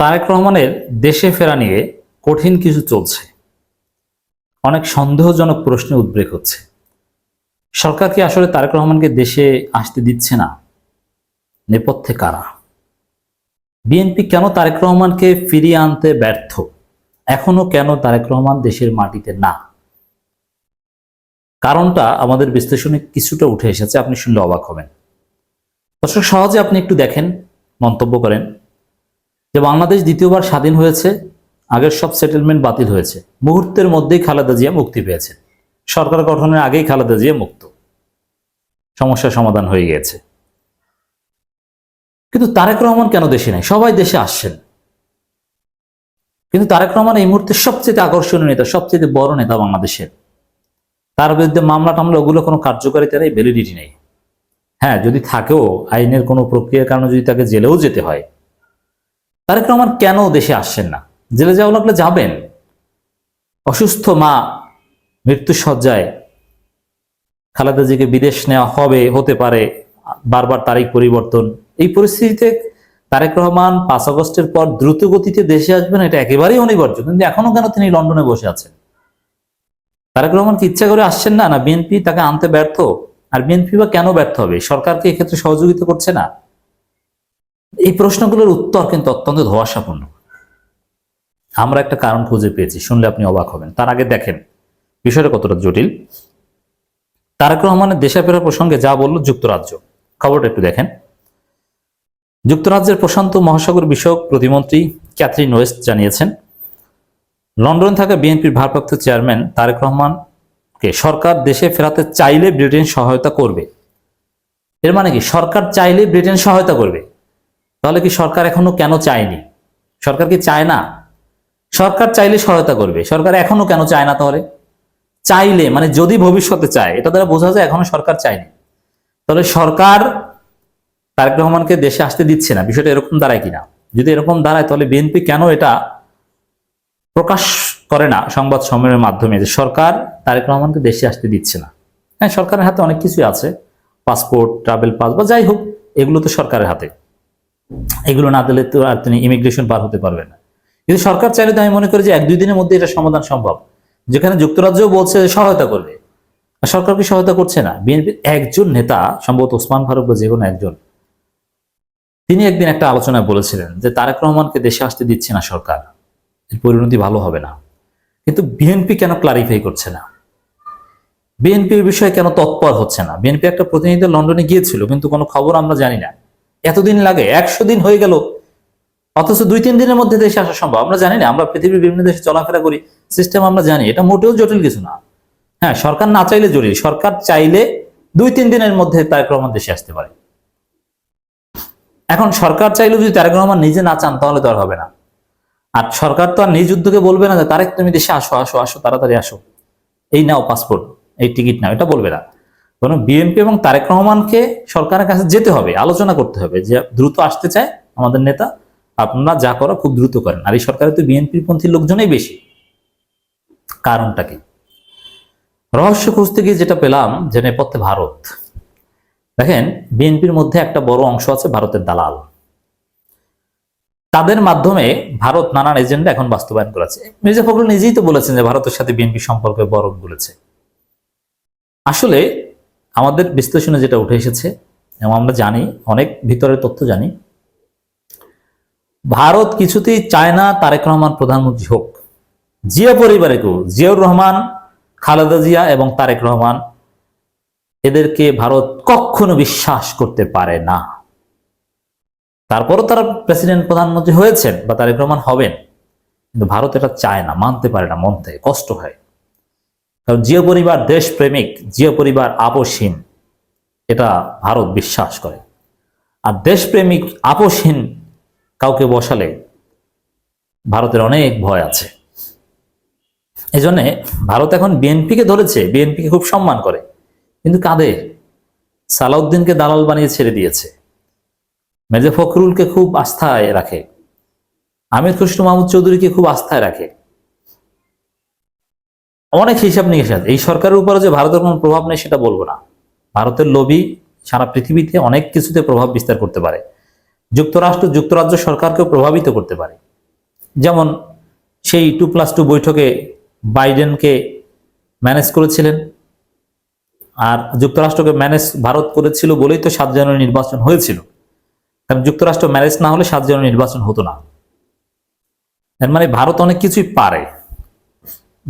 তারেক রহমানের দেশে ফেরা নিয়ে কঠিন কিছু চলছে। অনেক সন্দেহজনক প্রশ্নে উদ্বেগ হচ্ছে। সরকার কি আসলে তারেক রহমানকে দেশে আসতে দিচ্ছে না? নেপথ্যে কারা? বিএনপি কেন তারেক রহমানকে ফিরিয়ে আনতে ব্যর্থ? এখনও কেন তারেক রহমান দেশের মাটিতে না? কারণটা আমাদের বিশ্লেষণে কিছুটা উঠে এসেছে, আপনি শুনলে অবাক হবেন। দর্শক, সহজে আপনি একটু দেখেন, মন্তব্য করেন। যে বাংলাদেশ দ্বিতীয়বার স্বাধীন হয়েছে, আগের সব সেটেলমেন্ট বাতিল হয়েছে। মুহূর্তের মধ্যেই খালেদা জিয়া মুক্তি পেয়েছে। সরকার গঠনের আগেই খালেদা জিয়া মুক্ত। সমস্যার সমাধান হয়ে গিয়েছে। কিন্তু তারেক রহমান কেন দেশে নেই? সবাই দেশে আসছেন। কিন্তু তারেক রহমান এই মুহূর্তে সবচেয়ে আকর্ষণীয় নেতা, সবচেয়ে বড় নেতা বাংলাদেশের। তার বিরুদ্ধে মামলা টামলা ওগুলো কোনো কার্যকারিতা নেই ভ্যালিডিটি নেই। হ্যাঁ যদি থাকেও, আইনের কোনো প্রক্রিয়ার কারণে যদি তাকে জেলেও যেতে হয় তারেক রহমান কেন দেশে আসছেন না? জেলে যাওয়া লাগলে যাবেন। অসুস্থ মা মৃত্যু সজ্জায় খালেদা জিকে বিদেশ নেওয়া হবে, হতে পারে বারবার তারিখ পরিবর্তন। এই পরিস্থিতিতে তারেক রহমান পাঁচ আগস্টের পর দ্রুত গতিতে দেশে আসবেন, এটা একেবারেই অনিবার্য। কিন্তু এখনও কেন তিনি লন্ডনে বসে আছেন? তারেক রহমান কি ইচ্ছা করে আসছেন না? না, বিএনপি তাকে আনতে ব্যর্থ? আর বিএনপি বা কেন ব্যর্থ হবে? সরকারকে এক্ষেত্রে সহযোগিতা করছে না? এই প্রশ্নগুলোর উত্তর কিন্তু অত্যন্ত ধোয়াশাপূর্ণ। আমরা একটা কারণ খুঁজে পেয়েছি, শুনলে আপনি অবাক হবেন। তার আগে দেখেন, বিষয়টা কতটা জটিল। তারেক রহমানের দেশে ফেরার প্রসঙ্গে যা বলল যুক্তরাজ্য। খবরটা একটু দেখেন। যুক্তরাজ্যের প্রশান্ত মহাসাগর বিষয়ক প্রতিমন্ত্রী ক্যাথরিন ওয়েস্ট জানিয়েছেন, লন্ডনে থাকা বিএনপির ভারপ্রাপ্ত চেয়ারম্যান তারেক রহমানকে সরকার দেশে ফেরাতে চাইলে ব্রিটেন সহায়তা করবে। এর মানে কি? সরকার চাইলে ব্রিটেন সহায়তা করবে। তাহলে কি সরকার এখনও কেন চায়নি? সরকার কি চায় না? সরকার চাইলে সহায়তা করবে। সরকার এখনও কেন চায় না তাহলে? চাইলে মানে যদি ভবিষ্যতে চায়, এটা দ্বারা বোঝা যায় এখনও সরকার চায়নি। তাহলে সরকার তারেক রহমানকে দেশে আসতে দিচ্ছে না। বিষয়টা এরকম দাঁড়ায় কিনা? যদি এরকম দাঁড়ায়, তাহলে বিএনপি কেন এটা প্রকাশ করে না সংবাদ সম্মেলনের মাধ্যমে যে সরকার তারেক রহমানকে দেশে আসতে দিচ্ছে না? হ্যাঁ সরকারের হাতে অনেক কিছুই আছে। পাসপোর্ট, ট্রাভেল পাস বা যাই হোক, এগুলো তো সরকারের হাতে। এগুলো না দিলে তো আর তিনি ইমিগ্রেশন পার হতে পারবেন না। কিন্তু সরকার চাইলে তো আমি মনে করি যে এক দুই দিনের মধ্যে এটা সমাধান সম্ভব। যেখানে যুক্তরাজ্য বলছে সহায়তা করবে। সরকার কি সহায়তা করছে না? বিএনপির একজন নেতা, সম্ভবত ওসমান ফারুক বা যে কোনো একজন, তিনি একদিন একটা আলোচনায় বলেছিলেন যে তারেক রহমানকে দেশে আসতে দিচ্ছে না সরকার। এর পরিণতি ভালো হবে না। কিন্তু বিএনপি কেন ক্লারিফাই করছে না? বিএনপির বিষয়ে কেন তৎপর হচ্ছে না? বিএনপি একটা প্রতিনিধি লন্ডনে গিয়েছিল, কিন্তু কোনো খবর আমরা জানি না। এতদিন লাগে, একশো দিন হয়ে গেল। অথচ দুই, তিন দিনের মধ্যে দেশে আসা সম্ভব। আমরা জানি না, আমরা পৃথিবীর বিভিন্ন দেশে চলাফেরা করি সিস্টেম আমরা জানি, এটা মোটেও জটিল কিছু না। হ্যাঁ সরকার না চাইলে জটিল, সরকার চাইলে দুই, তিন দিনের মধ্যে তারেক রহমান দেশে আসতে পারে। এখন সরকার চাইলে যদি তারেক রহমান নিজে না চান, তাহলে তো আর হবে না। আর সরকার তো আর নিজ উদ্যোগে বলবে না যে, তারেক তুমি দেশে আসো আসো আসো, তাড়াতাড়ি আসো। এই নাও পাসপোর্ট এই টিকিট নাও, এটা বলবে না। কারণ বিএনপি এবং তারেক রহমানকে সরকারের কাছে যেতে হবে, আলোচনা করতে হবে যে দ্রুত আসতে চায় আমাদের নেতা, আপনারা যা করো খুব দ্রুত করেন। আর এই সরকারে তো বিএনপির পন্থী লোকজনই বেশি। কারণটা কি? রহস্য খুঁজতে গিয়ে যেটা পেলাম যে নেপথ্যে ভারত। দেখেন বিএনপির মধ্যে একটা বড় অংশ আছে ভারতের দালাল। তাদের মাধ্যমে ভারত নানান এজেন্ডা এখন বাস্তবায়ন করেছে। মির্জা ফখরুল নিজেই তো বলেছেন যে ভারতের সাথে বিএনপি সম্পর্কে বরফ বলেছে আসলে আমাদের বিশ্লেষণে যেটা উঠে এসেছে, এবং আমরা জানি, অনেক ভিতরের তথ্য জানি, ভারত কিছুতেই চায় না তারেক রহমান প্রধানমন্ত্রী হোক। জিয়া পরিবারে কেউ, জিয়াউর রহমান, খালেদা জিয়া এবং তারেক রহমান, এদেরকে ভারত কখনো বিশ্বাস করতে পারে না। তারপরও তারা প্রেসিডেন্ট, প্রধানমন্ত্রী হয়েছেন বা তারেক রহমান হবেন, কিন্তু ভারত এটা চায় না, মানতে পারে না, মন থেকে কষ্ট হয়। কারণ জিও পরিবার দেশপ্রেমিক জিও পরিবার আপসহীন এটা ভারত বিশ্বাস করে। আর দেশপ্রেমিক আপসহীন কাউকে বসালে ভারতের অনেক ভয় আছে। এই জন্যে ভারত এখন বিএনপিকে ধরেছে, বিএনপিকে খুব সম্মান করে, কিন্তু কাদের সালাউদ্দিনকে দালাল বানিয়ে ছেড়ে দিয়েছে। মেজা ফখরুলকে খুব আস্থায় রাখে, আমির খুশরু মাহমুদ চৌধুরীকে খুব আস্থায় রাখে। অনেক হিসাব নিকেশ আছে। এই সরকারের উপরে যে ভারতের কোনো প্রভাব নেই সেটা বলব না। ভারতের লবি সারা পৃথিবীতে অনেক কিছুতে প্রভাব বিস্তার করতে পারে। যুক্তরাষ্ট্র, যুক্তরাজ্য সরকারকেও প্রভাবিত করতে পারে। যেমন সেই টু প্লাস টু বৈঠকে বাইডেনকে ম্যানেজ করেছিলেন। আর যুক্তরাষ্ট্রকে ম্যানেজ ভারত করেছিল বলেই তো সাত জানুয়ারি নির্বাচন হয়েছিল। কারণ যুক্তরাষ্ট্র ম্যানেজ না হলে সাত জানুয়ারি নির্বাচন হতো না। এর মানে ভারত অনেক কিছুই পারে।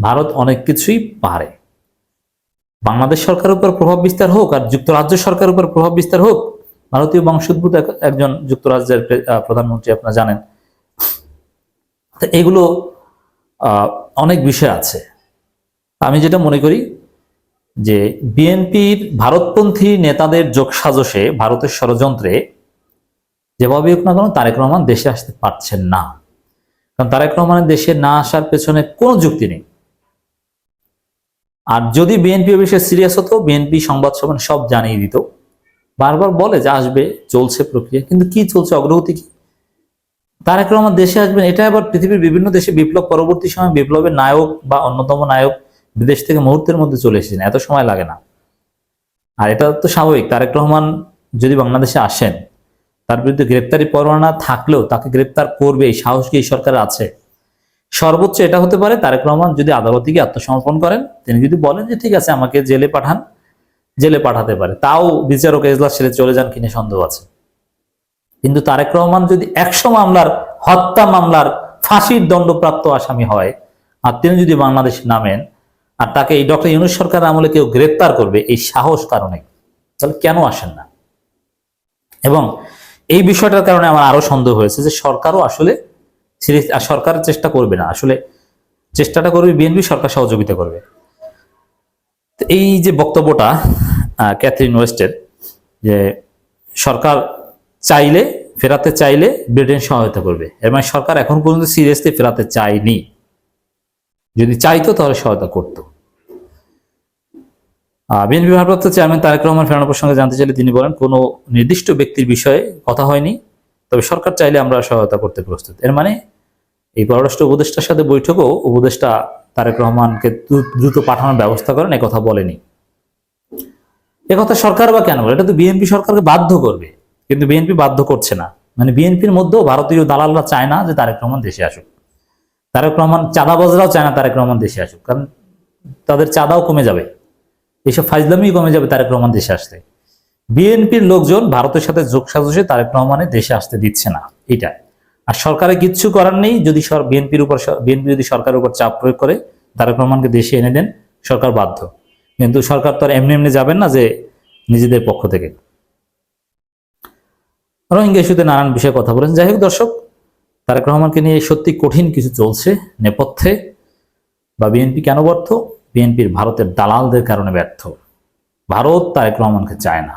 ভারত অনেক কিছুই পারে। বাংলাদেশ সরকারের উপর প্রভাব বিস্তার হোক আর যুক্তরাজ্য সরকারের উপর প্রভাব বিস্তার হোক, ভারতীয় বংশোদ্ভূত এক- একজন যুক্তরাজ্যের প্রধানমন্ত্রী আপনারা জানেন। তো এগুলো অনেক বিষয় আছে। আমি যেটা মনে করি যে বিএনপির ভারতপন্থী নেতাদের যোগসাজশে ভারতের ষড়যন্ত্রে যেভাবে হোক না কেন তারেক রহমান দেশে আসতে পারছেন না। কারণ তারেক রহমানের দেশে না আসার পেছনে কোনো যুক্তি নেই। আর যদি বিএনপি বিষয়ে সিরিয়াস হতো বিএনপি সংবাদ সম্মেলন সব জানিয়ে দিত। বারবার বলে যে আসবে, চলছে প্রক্রিয়া, কিন্তু কি চলছে, অগ্রগতি কি? তারেক রহমান দেশে আসবেন, এটা আবার পৃথিবীর বিভিন্ন দেশে বিপ্লব, পরবর্তী সময় বিপ্লবের নায়ক বা অন্যতম নায়ক বিদেশ থেকে মুহূর্তের মধ্যে চলে এসেছেন, এত সময় লাগে না। আর এটা তো স্বাভাবিক, তারেক রহমান যদি বাংলাদেশে আসেন, তার বিরুদ্ধে গ্রেপ্তারি পরোয়ানা থাকলেও তাকে গ্রেপ্তার করবে, এই সাহস কি এই সরকারের আছে? সর্বোচ্চ এটা হতে পারে তারেক রহমান যদি আদালতে গিয়ে আত্মসমর্পণ করেন, তিনি যদি বলেন যে ঠিক আছে, আমাকে জেলে পাঠান, জেলে পাঠাতে পারে। তাও বিচারক এজলাস ছেড়ে চলে যান কিনা সন্দেহ আছে। কিন্তু তারেক রহমান যদি একশো মামলার হত্যা মামলার ফাঁসির দণ্ডপ্রাপ্ত আসামি হয়, আর তিনি যদি বাংলাদেশে নামেন, আর তাকে এই ডক্টর ইউনুস সরকার আমলে কেউ গ্রেপ্তার করবে, এই সাহস কারণে তাহলে কেন আসেন না? এবং এই বিষয়টার কারণে আমার আরও সন্দেহ হয়েছে যে সরকারও আসলে সিরিয়াস আর সরকার চেষ্টা করবে না। আসলে চেষ্টাটা করবে বিএনপি সরকার সহযোগিতা করবে। এই যে বক্তব্যটা ক্যাথরিন ওয়েস্টের যে সরকার চাইলে, ফেরাতে চাইলে ব্রিটেন সহায়তা করবে। এর মানে সরকার এখন পর্যন্ত সিরিয়াসলি ফেরাতে চায়নি। যদি চাইতো তাহলে সহায়তা করতো। বিএনপি ভারপ্রাপ্ত চেয়ারম্যান তারেক রহমান ফেরানো প্রসঙ্গে জানতে চাইলে তিনি বলেন, কোনো নির্দিষ্ট ব্যক্তির বিষয়ে কথা হয়নি, তবে সরকার চাইলে আমরা সহায়তা করতে প্রস্তুত। এর মানে এই পররাষ্ট্র উপদেষ্টার সাথে বৈঠকেও উপদেষ্টা তারেক রহমানকে দ্রুত পাঠানোর ব্যবস্থা করেন কথা বলেনি। কথা সরকার বা কেন বলে? এটা তো বিএনপি সরকারকে বাধ্য করবে, কিন্তু বিএনপি বাধ্য করছে না। মানে বিএনপির মধ্যেও ভারতীয় দালালরা চায় না যে তারেক রহমান দেশে আসুক। তারেক রহমান, চাঁদাবাজরাও চায় না তারেক রহমান দেশে আসুক, কারণ তাদের চাঁদাও কমে যাবে। এইসব ফাইজলামি কমে যাবে তারেক রহমান দেশে আসতে। বিএনপির লোকজন ভারতের সাথে যোগ সাজসে তারেক রহমানের দেশে আসতে দিচ্ছে না এটা আর সরকারের কিচ্ছু করার নেই, যদি বিএনপির উপর বিএনপি যদি সরকারের উপর চাপ প্রয়োগ করে, তারেক রহমানকে দেশে এনে দেন, সরকার বাধ্য। কিন্তু সরকার তো আর এমনি এমনি যাবেন না যে নিজেদের পক্ষ থেকে। রোহিঙ্গা ইস্যুতে নানান বিষয়ে কথা বলেন যাই হোক দর্শক, তারেক রহমানকে নিয়ে সত্যি কঠিন কিছু চলছে নেপথ্যে। বা বিএনপি কেন ব্যর্থ? বিএনপির ভারতের দালালদের কারণে ব্যর্থ। ভারত তারেক রহমানকে চায় না।